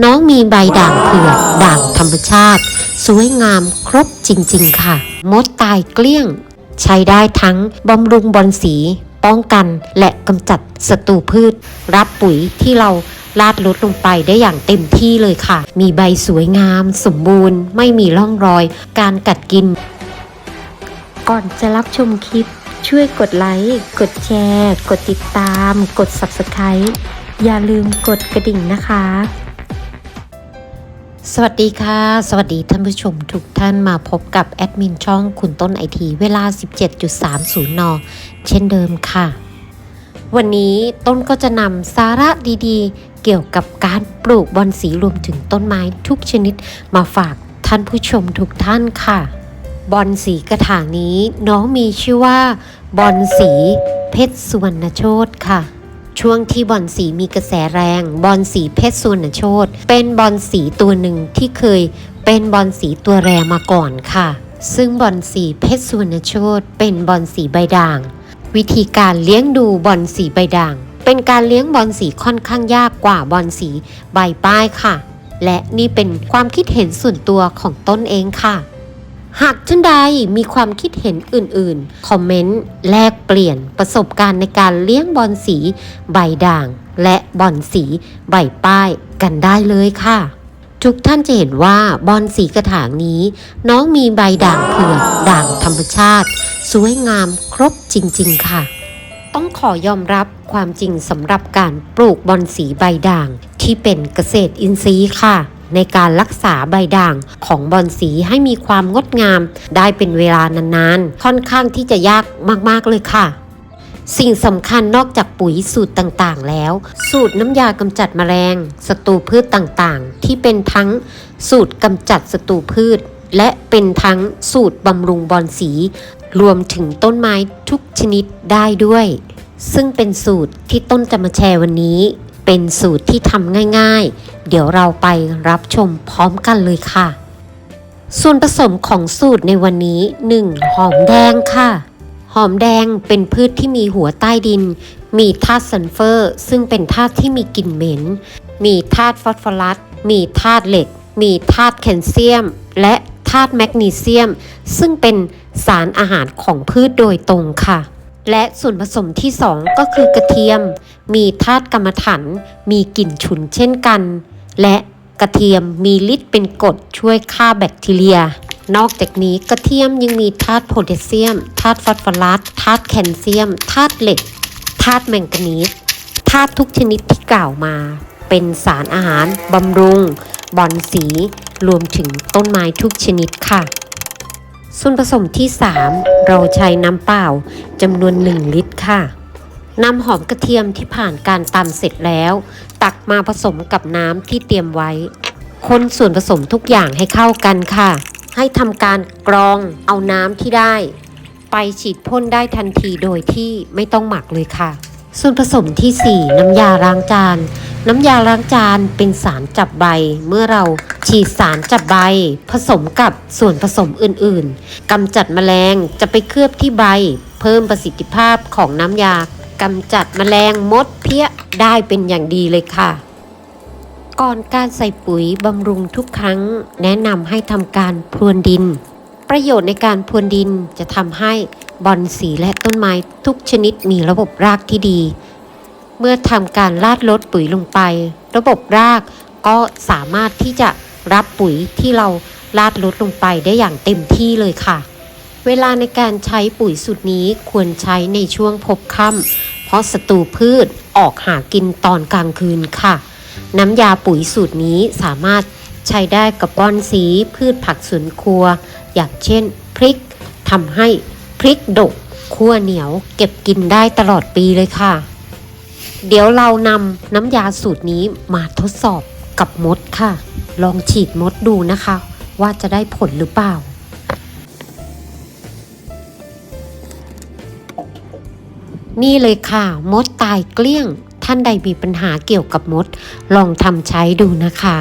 น้องมีใบด่างเผือกด่างธรรมชาติ สวยงามครบจริง ๆ ค่ะ มดตายเกลี้ยง ใช้ได้ทั้งบำรุงบอลสี ป้องกันและกำจัดศัตรูพืช รับปุ๋ยที่เราลาดลดลงไปได้อย่างเต็มที่เลยค่ะ มีใบสวยงาม สมบูรณ์ ไม่มีร่องรอย การกัดกิน ก่อนจะรับชมคลิป ช่วยกดไลค์ กดแชร์ กดติดตาม กด Subscribe อย่าลืมกดกระดิ่งนะคะ สวัสดีค่ะ สวัสดีท่านผู้ชมทุกท่านมาพบกับแอดมินช่องคุณต้นไอทีเวลา 17.30 น เช่นเดิมค่ะ วันนี้ต้นก็จะนำสาระดีๆ เกี่ยวกับการปลูกบอนสีรวมถึงต้นไม้ทุกชนิดมาฝากท่านผู้ชมทุกท่านค่ะ บอนสีกระถางนี้น้องมีชื่อว่า บอนสีเพชรสุวรรณโชตค่ะ ช่วงที่บอนสีมีกระแสแรง บอนสีเพชรสุวรรณโชตเป็นบอนสีตัวหนึ่งที่เคยเป็นบอนสีตัวแรงมาก่อนค่ะ ซึ่งบอนสีเพชรสุวรรณโชตเป็นบอนสีใบด่าง วิธีการเลี้ยงดูบอนสีใบด่าง เป็นการเลี้ยงบอนสีค่อนข้างยากกว่าบอนสีใบป้ายค่ะ และนี่เป็นความคิดเห็นส่วนตัวของต้นเองค่ะ หากท่านใดมีความคิดเห็นอื่นๆ คอมเมนต์ แลกเปลี่ยนประสบการณ์ในการเลี้ยงบอลสี ใบด่าง และบอลสี ใบป้ายกันได้เลยค่ะ ทุกท่านจะเห็นว่าบอลสีกระถางนี้ น้องมีใบด่างเผือกด่างธรรมชาติ สวยงามครบจริง ๆ ค่ะ ต้องขอยอมรับความจริงสำหรับการปลูกบอนสีใบด่างที่เป็นเกษตรอินทรีย์ค่ะ ในการรักษาใบด่างของบอนสีให้มีความงดงาม ได้เป็นเวลานานๆ ค่อนข้างที่จะยากมากๆเลยค่ะสิ่งสำคัญนอกจากปุ๋ยสูตรต่างๆ แล้ว สูตรน้ำยากำจัดแมลงศัตรูพืชต่างๆ ที่เป็นทั้งสูตรกำจัดศัตรูพืช และเป็นทั้งสูตรบำรุงบอนสี รวมถึงต้นไม้ทุกชนิดได้ด้วย ซึ่งเป็นสูตรที่ต้นจะมาแชร์วันนี้ เป็นสูตรที่ทำง่ายๆ เดี๋ยวเราไปรับชมพร้อมกันเลยค่ะ ส่วนผสมของสูตรในวันนี้ 1. หอมแดงค่ะ หอมแดงเป็นพืชที่มีหัวใต้ดิน มีธาตุซัลเฟอร์ ซึ่งเป็นธาตุที่มีกลิ่นเหม็น มีธาตุฟอสฟอรัส มีธาตุเหล็ก มีธาตุแคลเซียม และธาตุแมกนีเซียม ซึ่งเป็นสารอาหารของพืชโดยตรงค่ะ และส่วนผสมที่ 2 ก็คือกระเทียม มีธาตุกรรมฐานมีกลิ่นฉุนเช่นกัน และกระเทียมมีฤทธิ์เป็นกรดช่วยฆ่าแบคทีเรีย นอกจากนี้กระเทียมยังมีธาตุโพแทสเซียมธาตุฟอสฟอรัสธาตุแคลเซียมธาตุเหล็กธาตุแมงกานีสธาตุทุกชนิดที่กล่าวมา เป็นสารอาหารบำรุงบอนสี รวมถึงต้นไม้ทุกชนิดค่ะ ส่วนผสมที่ 3 เราใช้น้ำเปล่าจำนวน 1 ลิตรค่ะนำหอมกระเทียมที่ผ่านการตำเสร็จแล้ว ตักมาผสมกับน้ำที่เตรียมไว้ คนส่วนผสมทุกอย่างให้เข้ากันค่ะ ให้ทำการกรองเอาน้ำที่ได้ ไปฉีดพ่นได้ทันทีโดยที่ไม่ต้องหมักเลยค่ะ ส่วนผสมที่ 4 น้ำยาล้างจาน น้ำยาล้างจานเป็นสารจับใบ เมื่อเราฉีดสารจับใบ ผสมกับส่วนผสมอื่นๆกำจัดแมลงจะไปเคลือบที่ใบ เพิ่มประสิทธิภาพของน้ำยากำจัดแมลงมดเพี้ยได้เป็นอย่างดีเลยค่ะ ก่อนการใส่ปุ๋ยบำรุงทุกครั้ง แนะนำให้ทำการพรวนดิน ประโยชน์ในการพรวนดินจะทำให้บอนสีและต้นไม้ทุกชนิดมีระบบรากที่ดี เมื่อทำการลาดลดปุ๋ยลงไป ระบบรากก็สามารถที่จะรับปุ๋ยที่เราลาดลดลงไปได้อย่างเต็มที่เลยค่ะ เวลาในการใช้ปุ๋ยสูตรนี้ควรใช้ในช่วงพบค่ำเพราะศัตรูพืชออกหากินตอนกลางคืนค่ะ น้ำยาปุ๋ยสูตรนี้สามารถใช้ได้กับบอนสีพืชผักสวนครัว อย่างเช่น พริกทำให้พริกดกคั่วเหนียวเก็บกินได้ตลอดปีเลยค่ะ เดี๋ยวเรานำน้ำยาสูตรนี้มาทดสอบกับมดค่ะ ลองฉีดมดดูนะคะ ว่าจะได้ผลหรือเปล่า นี่เลยค่ะ มดตายเกลี้ยง ท่านใดมีปัญหาเกี่ยวกับมด ลองทำใช้ดูนะคะ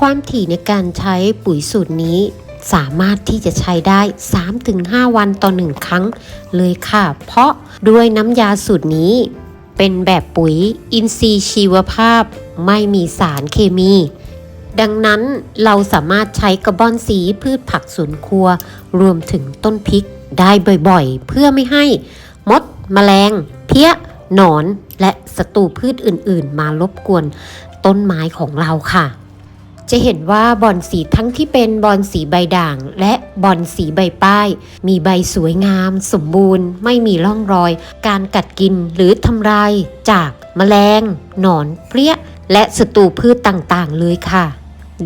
ความถี่ในการใช้ปุ๋ยสูตรนี้สามารถที่จะใช้ได้ 3-5 วันต่อหนึ่งครั้งเลยค่ะ เพราะด้วยน้ำยาสูตรนี้ เป็นแบบปุ๋ยอินทรีย์ชีวภาพ ไม่มีสารเคมี ดังนั้นเราสามารถใช้กระบอนสีพืชผักสวนครัว รวมถึงต้นพริกได้บ่อยๆ เพื่อไม่ให้มดแมลง เพี้ย หนอน และศัตรูพืชอื่นๆ มารบกวนต้นไม้ของเราค่ะ จะเห็นว่าบอนสีทั้งที่เป็นบอนสีใบด่าง และบอนสีใบป้าย มีใบสวยงาม สมบูรณ์ ไม่มีร่องรอย การกัดกินหรือทำลายจากแมลง หนอนเปรี้ย และศัตรูพืชต่างๆ เลยค่ะ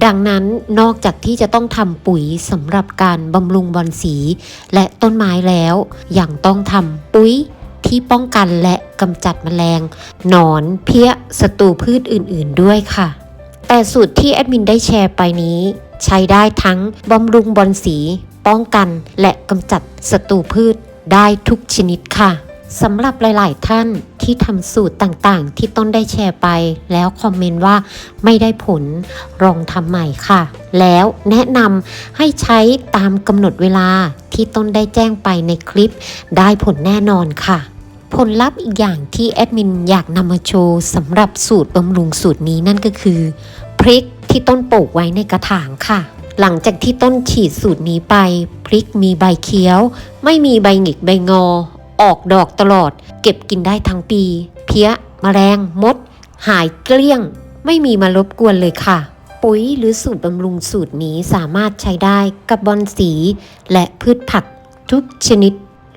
ดังนั้นนอกจากที่จะต้องทำปุ๋ยสำหรับการบำรุงบอนสี และต้นไม้แล้วยังต้องทำปุ๋ยที่ป้องกันและกำจัดแมลง หนอนเพี้ยศัตรูพืชอื่น ๆ ด้วยค่ะ แต่สูตรที่แอดมินได้แชร์ไปนี้ ใช้ได้ทั้งบำรุงบอนสี ป้องกัน และกำจัดศัตรูพืชได้ทุกชนิดค่ะสำหรับหลายๆ ท่านที่ทำสูตรต่างๆ ที่ต้นได้แชร์ไป แล้วคอมเมนต์ว่าไม่ได้ผลลองทำใหม่ค่ะ แล้วแนะนำให้ใช้ตามกำหนดเวลาที่ต้นได้แจ้งไปในคลิป ได้ผลแน่นอนค่ะ ผลลัพธ์อีกอย่างที่แอดมินอยากนำมาโชว์สำหรับสูตรบำรุงสูตรนี้นั่นก็คือ พริกที่ต้นปลูกไว้ในกระถางค่ะ หลังจากที่ต้นฉีดสูตรนี้ไป พริกมีใบเขียว ไม่มีใบหงิกใบงอ ออกดอกตลอด เก็บกินได้ทั้งปี เพี้ยแมลงมด หายเกลี้ยง ไม่มีมารบกวนเลยค่ะ ปุ๋ยหรือสูตรบำรุงสูตรนี้สามารถใช้ได้กับบอนสี และพืชผักทุกชนิด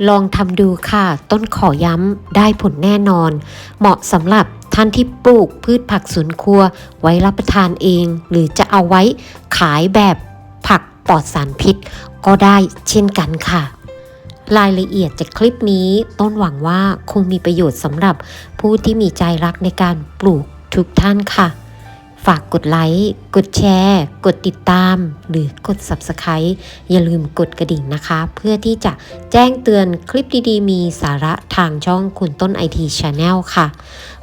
ลองทำดูค่ะ ต้นขอย้ำได้ผลแน่นอน เหมาะสำหรับท่านที่ปลูกพืชผักสวนครัว ไว้รับประทานเอง หรือจะเอาไว้ขายแบบผักปลอดสารพิษ ก็ได้เช่นกันค่ะ รายละเอียดจากคลิปนี้ ต้นหวังว่าคงมีประโยชน์สำหรับผู้ที่มีใจรักในการปลูกทุกท่านค่ะ ฝากกดไลค์ กดแชร์ กดติดตาม หรือกด Subscribe อย่าลืมกดกระดิ่งนะคะ เพื่อที่จะแจ้งเตือนคลิปดีๆ มีสาระทางช่องคุณต้น IT Channel ค่ะ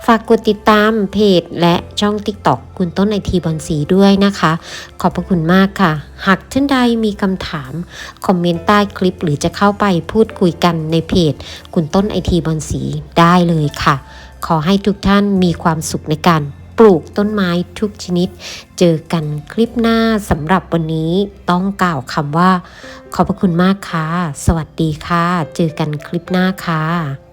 ฝากกดติดตามเพจและช่อง TikTok คุณต้นไอทีบอลสีด้วยนะคะ ขอบพระคุณมากค่ะ หากท่านใดมีคำถาม คอมเมนต์ใต้คลิปหรือจะเข้าไปพูดคุยกันในเพจ คุณต้นไอทีบอลสีได้เลยค่ะ ขอให้ทุกท่านมีความสุขในการ ปลูกต้นไม้ทุกชนิด เจอกันคลิปหน้าสำหรับวันนี้ต้องกล่าวคำว่า ขอบพระคุณมากค่ะ สวัสดีค่ะ เจอกันคลิปหน้าค่ะ